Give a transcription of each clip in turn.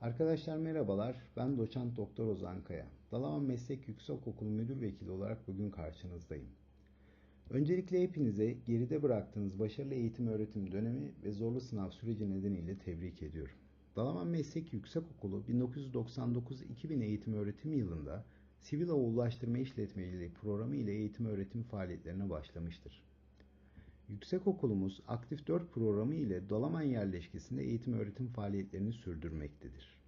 Arkadaşlar merhabalar. Ben doçent doktor Ozan Kaya. Dalaman Meslek Yüksekokulu Müdür Vekili olarak bugün karşınızdayım. Öncelikle hepinize geride bıraktığınız başarılı eğitim öğretim dönemi ve zorlu sınav süreci nedeniyle tebrik ediyorum. Dalaman Meslek Yüksekokulu 1999-2000 eğitim öğretim yılında Sivil Hava Ulaştırma İşletmeciliği programı ile eğitim öğretim faaliyetlerine başlamıştır. Yüksekokulumuz Aktif 4 programı ile Dalaman yerleşkesinde eğitim öğretim faaliyetlerini sürdürmektedir.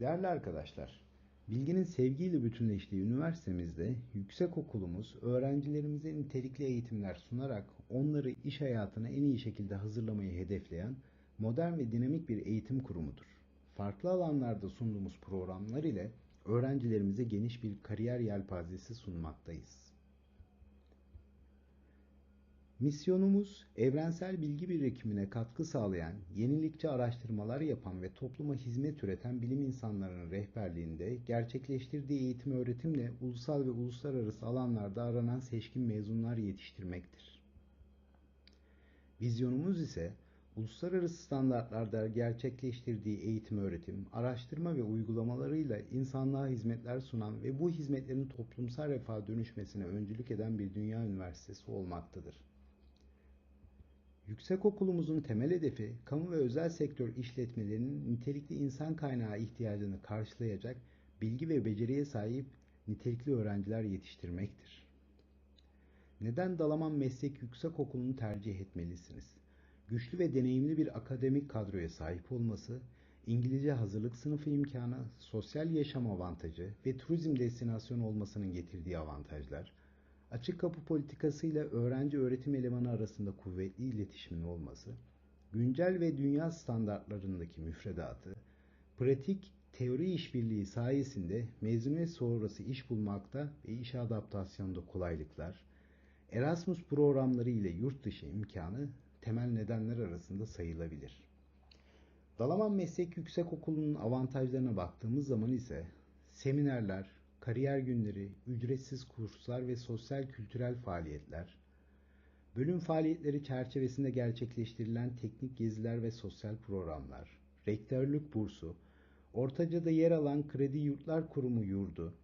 Değerli arkadaşlar, bilginin sevgiyle bütünleştiği üniversitemizde yüksekokulumuz öğrencilerimize nitelikli eğitimler sunarak onları iş hayatına en iyi şekilde hazırlamayı hedefleyen modern ve dinamik bir eğitim kurumudur. Farklı alanlarda sunduğumuz programlar ile öğrencilerimize geniş bir kariyer yelpazesi sunmaktayız. Misyonumuz evrensel bilgi birikimine katkı sağlayan, yenilikçi araştırmalar yapan ve topluma hizmet üreten bilim insanlarının rehberliğinde gerçekleştirdiği eğitim öğretimle ulusal ve uluslararası alanlarda aranan seçkin mezunlar yetiştirmektir. Vizyonumuz ise uluslararası standartlarda gerçekleştirdiği eğitim öğretim, araştırma ve uygulamalarıyla insanlığa hizmetler sunan ve bu hizmetlerin toplumsal refaha dönüşmesine öncülük eden bir dünya üniversitesi olmaktadır. Yüksekokulumuzun temel hedefi, kamu ve özel sektör işletmelerinin nitelikli insan kaynağı ihtiyacını karşılayacak bilgi ve beceriye sahip nitelikli öğrenciler yetiştirmektir. Neden Dalaman Meslek Yüksekokulu'nu tercih etmelisiniz? Güçlü ve deneyimli bir akademik kadroya sahip olması, İngilizce hazırlık sınıfı imkanı, sosyal yaşam avantajı ve turizm destinasyonu olmasının getirdiği avantajlar, açık kapı politikasıyla öğrenci öğretim elemanı arasında kuvvetli iletişimin olması, güncel ve dünya standartlarındaki müfredatı, pratik teori işbirliği sayesinde mezuniyet sonrası iş bulmakta ve iş adaptasyonunda kolaylıklar, Erasmus programları ile yurt dışı imkanı temel nedenler arasında sayılabilir. Dalaman Meslek Yüksekokulu'nun avantajlarına baktığımız zaman ise seminerler, kariyer günleri, ücretsiz kurslar ve sosyal kültürel faaliyetler, bölüm faaliyetleri çerçevesinde gerçekleştirilen teknik geziler ve sosyal programlar, rektörlük bursu, Ortaca'da yer alan Kredi Yurtlar Kurumu yurdu,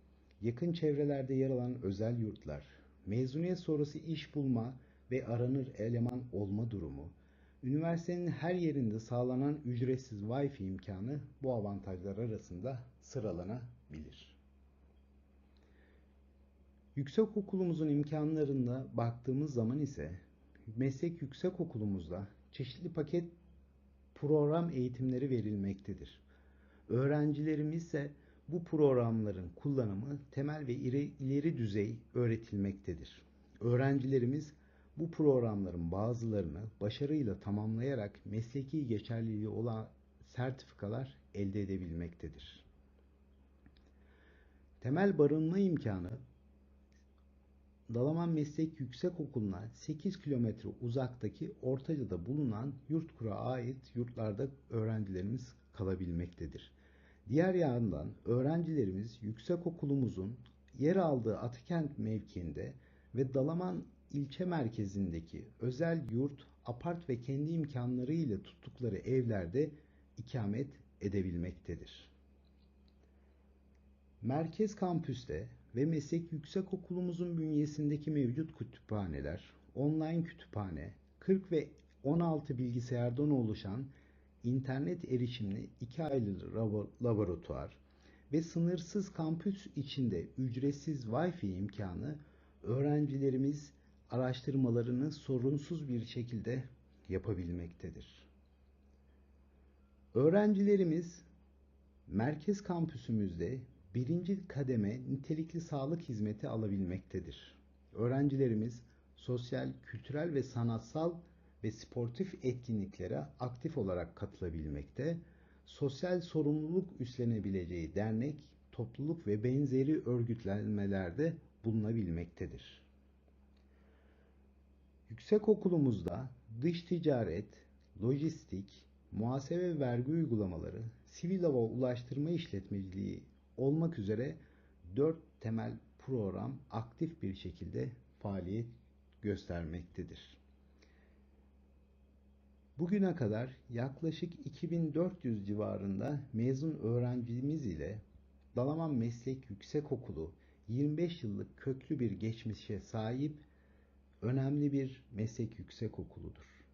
yakın çevrelerde yer alan özel yurtlar, mezuniyet sonrası iş bulma ve aranır eleman olma durumu, üniversitenin her yerinde sağlanan ücretsiz Wi-Fi imkanı bu avantajlar arasında sıralanabilir. Yüksekokulumuzun imkanlarına baktığımız zaman ise meslek yüksekokulumuzda çeşitli paket program eğitimleri verilmektedir. Öğrencilerimiz ise bu programların kullanımı temel ve ileri düzey öğretilmektedir. Öğrencilerimiz bu programların bazılarını başarıyla tamamlayarak mesleki geçerliliği olan sertifikalar elde edebilmektedir. Temel barınma imkanı Dalaman Meslek Yüksekokulu'na 8 kilometre uzaktaki Ortaca'da bulunan Yurtkura ait yurtlarda öğrencilerimiz kalabilmektedir. Diğer yandan öğrencilerimiz yüksekokulumuzun yer aldığı Atakent mevkiinde ve Dalaman ilçe merkezindeki özel yurt, apart ve kendi imkanları ile tuttukları evlerde ikamet edebilmektedir. Merkez kampüste ve meslek yüksekokulumuzun bünyesindeki mevcut kütüphaneler, online kütüphane, 40 ve 16 bilgisayardan oluşan internet erişimli iki ayrı laboratuvar ve sınırsız kampüs içinde ücretsiz Wi-Fi imkanı öğrencilerimiz araştırmalarını sorunsuz bir şekilde yapabilmektedir. Öğrencilerimiz merkez kampüsümüzde birinci kademe nitelikli sağlık hizmeti alabilmektedir. Öğrencilerimiz sosyal, kültürel ve sanatsal ve sportif etkinliklere aktif olarak katılabilmekte, sosyal sorumluluk üstlenebileceği dernek, topluluk ve benzeri örgütlenmelerde bulunabilmektedir. Yüksekokulumuzda dış ticaret, lojistik, muhasebe ve vergi uygulamaları, sivil hava ulaştırma işletmeciliği olmak üzere dört temel program aktif bir şekilde faaliyet göstermektedir. Bugüne kadar yaklaşık 2400 civarında mezun öğrencimiz ile Dalaman Meslek Yüksekokulu 25 yıllık köklü bir geçmişe sahip önemli bir meslek yüksekokuludur.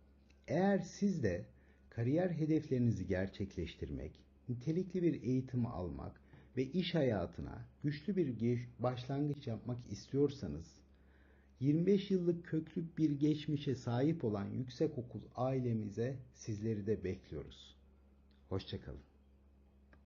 Eğer siz de kariyer hedeflerinizi gerçekleştirmek, nitelikli bir eğitim almak ve iş hayatına güçlü bir başlangıç yapmak istiyorsanız 25 yıllık köklü bir geçmişe sahip olan yüksekokul ailemize sizleri de bekliyoruz. Hoşçakalın.